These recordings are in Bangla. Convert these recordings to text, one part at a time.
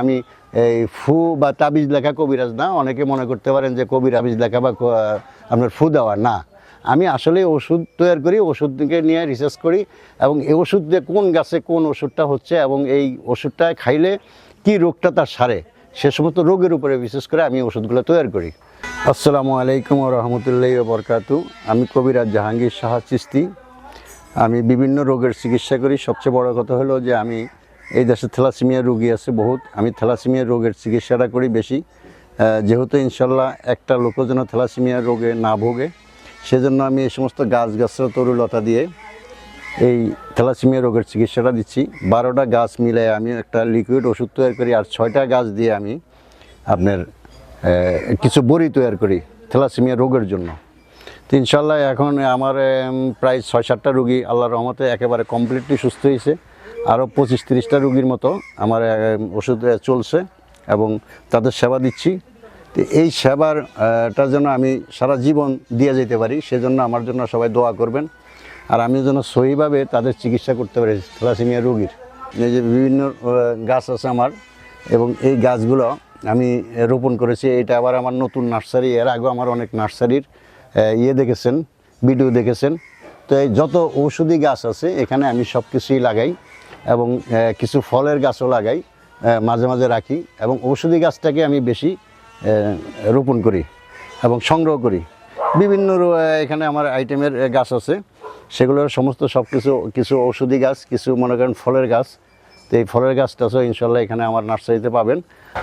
আমি এই ফু বা তাবিজ লেখা কবিরাজ না, অনেকে মনে করতে পারেন যে কবির তাবিজ লেখা বা আপনার ফু দেওয়া, না। আমি আসলে ওষুধ তৈরি করি, ওষুধকে নিয়ে রিসার্চ করি এবং এই ওষুধ দিয়ে কোন গাছে কোন ওষুধটা হচ্ছে এবং এই ওষুধটা খাইলে কি রোগটা তার সারে, সে সমস্ত রোগের উপরে বিশেষ করে আমি ওষুধগুলো তৈরি করি। আসসালামু আলাইকুম রহমতুল্লাহ বরকাতু। আমি কবিরাজ জাহাঙ্গীর শাহ চিস্তি আমি বিভিন্ন রোগের চিকিৎসা করি। সবচেয়ে বড় কথা হলো যে আমি এই দেশে থ্যালাসিমিয়া রোগী আছে বহুত। আমি থ্যালাসিমিয়া রোগের চিকিৎসাটা করি বেশি। যেহেতু ইনশাল্লাহ একটা লোকও যেন থ্যালাসিমিয়া রোগে না ভোগে, সেজন্য আমি এই সমস্ত গাছ গাছরা তরুলতা দিয়ে এই থ্যালাসিমিয়া রোগের চিকিৎসাটা দিচ্ছি। বারোটা গাছ মিলে আমি একটা লিকুইড ওষুধ তৈরি করি আর ছয়টা গাছ দিয়ে আমি আপনার কিছু বড়ি তৈরি করি থ্যালাসিমিয়া রোগের জন্য। তো ইনশাল্লাহ এখন আমার প্রায় ছয় সাতটা রুগী আল্লাহর রহমতে একেবারে কমপ্লিটলি সুস্থ হয়েছে আরও পঁচিশ তিরিশটা রুগীর মতো আমার ওষুধ চলছে এবং তাদের সেবা দিচ্ছি। তো এই সেবার আহটা যেন আমি সারা জীবন দিয়ে যেতে পারি, সেজন্য আমার জন্য সবাই দোয়া করবেন। আর আমি যেন সহিভাবে তাদের চিকিৎসা করতে পারি, থ্যালাসেমিয়া রোগীর। এই যে বিভিন্ন গাছ আছে আমার, এবং এই গাছগুলো আমি রোপণ করেছি। এটা আবার আমার নতুন নার্সারি, এর আগেও আমার অনেক নার্সারির ইয়ে দেখেছেন, ভিডিও দেখেছেন। তো এই যত ঔষধি গাছ আছে, এখানে আমি সব কিছুই লাগাই। এবং কিছু ফলের গাছও লাগাই মাঝে মাঝে রাখি এবং ঔষধি গাছটাকে আমি বেশি রোপণ করি এবং সংগ্রহ করি। বিভিন্ন এখানে আমার আইটেমের গাছ আছে। সেগুলোর সমস্ত সব কিছু কিছু ঔষধি গাছ, কিছু মনে করেন ফলের গাছ। তো এই ফলের গাছটাও ইনশাল্লাহ এখানে আমার নার্সারিতে পাবেন।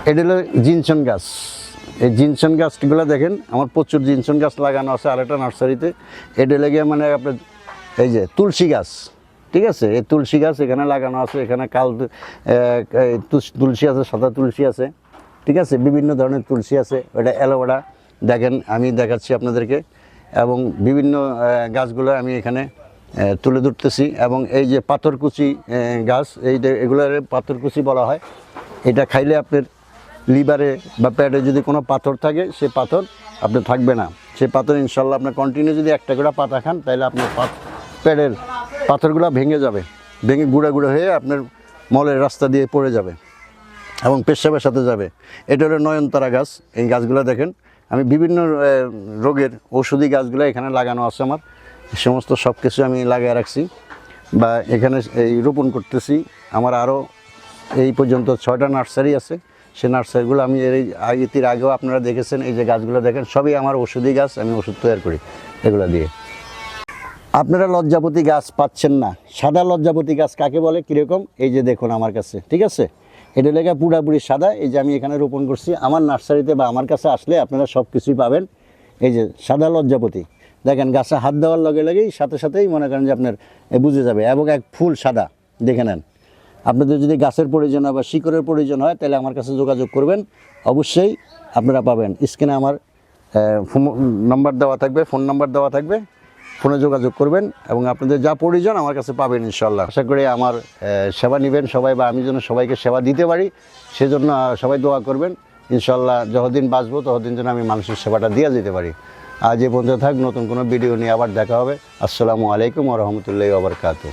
এটা হলো জিনসন গাছ। এই জিনসন গাছগুলো দেখেন, আমার প্রচুর জিনসন গাছ লাগানো আছে আরেকটা নার্সারিতে। এটা লেগে মানে আপনার, এই যে তুলসী গাছ। ঠিক আছে তুলসী গাছ এখানে লাগানো আছে, এখানে কাল তুলসী আছে, সাদা তুলসী আছে, ঠিক আছে, বিভিন্ন ধরনের তুলসী আছে, ওটা অ্যালোভেরা, দেখেন, আমি দেখাচ্ছি আপনাদেরকে, এবং বিভিন্ন গাছগুলো আমি এখানে তুলে ধরতেছি, এবং এই যে পাথরকুচি গাছ, এই এগুলোর পাথরকুচি বলা হয়, এটা খাইলে আপনার লিভারে বা পেটে যদি কোনো পাথর থাকে, সে পাথর আপনার থাকবে না। সে পাথর ইনশাল্লাহ আপনার কন্টিনিউ যদি একটা করে পাতা খান তাহলে আপনার পেটের পাথরগুলো ভেঙে যাবে। ভেঙে গুঁড়া গুঁড়ো হয়ে আপনার মলের রাস্তা দিয়ে পড়ে যাবে এবং পেশাবের সাথে যাবে। এটা হলো নয়নতারা গাছ। এই গাছগুলো দেখেন, আমি বিভিন্ন রোগের ঔষধি গাছগুলো এখানে লাগানো আছে আমার। সমস্ত সব কিছু আমি লাগিয়ে রাখছি বা এখানে এই রোপণ করতেছি। আমার আরও এই পর্যন্ত ছয়টা নার্সারি আছে। সে নার্সারিগুলো আমি এর আগে আগেও আপনারা দেখেছেন, এই যে গাছগুলো দেখেন, সবই আমার ওষুধি গাছ, আমি ওষুধ তৈরি করি এগুলো দিয়ে। আপনারা লজ্জাপতি গাছ পাচ্ছেন না। সাদা লজ্জাপতি গাছ কাকে বলে? কীরকম? এই যে দেখুন আমার কাছে, ঠিক আছে? এটা লেখা পুরাপুরি সাদা। এই যে আমি এখানে রোপণ করছি। আমার নার্সারিতে বা আমার কাছে আসলে আপনারা সব কিছুই পাবেন। এই যে সাদা লজ্জাপতি। দেখেন, গাছে হাত দেওয়ার লগে লগেই, সাথে সাথেই মনে করেন যে আপনার বুঝে যাবে। এবং এক ফুল সাদা, দেখে নেন। আপনাদের যদি গাছের প্রয়োজন হয় বা শিকড়ের প্রয়োজন হয়, তাহলে আমার কাছে যোগাযোগ করবেন। অবশ্যই আপনারা পাবেন। স্ক্রিনে আমার নাম্বার দেওয়া থাকবে ফোন নাম্বার দেওয়া থাকবে। ফোনে যোগাযোগ করবেন এবং আপনাদের যা প্রয়োজন আমার কাছে পাবেন ইনশাল্লাহ আশা করি আমার সেবা নেবেন সবাই বা আমি যেন সবাইকে সেবা দিতে পারি, সেজন্য সবাই দোয়া করবেন। ইনশাল্লাহ যতদিন বাঁচবো, ততদিন যেন আমি মানুষের সেবাটা দিয়ে যেতে পারি। আজ এ পর্যন্ত থাক, নতুন কোনো ভিডিও নিয়ে আবার দেখা হবে। আসসালামু আলাইকুম রহমতুল্লাহ আবরকাতু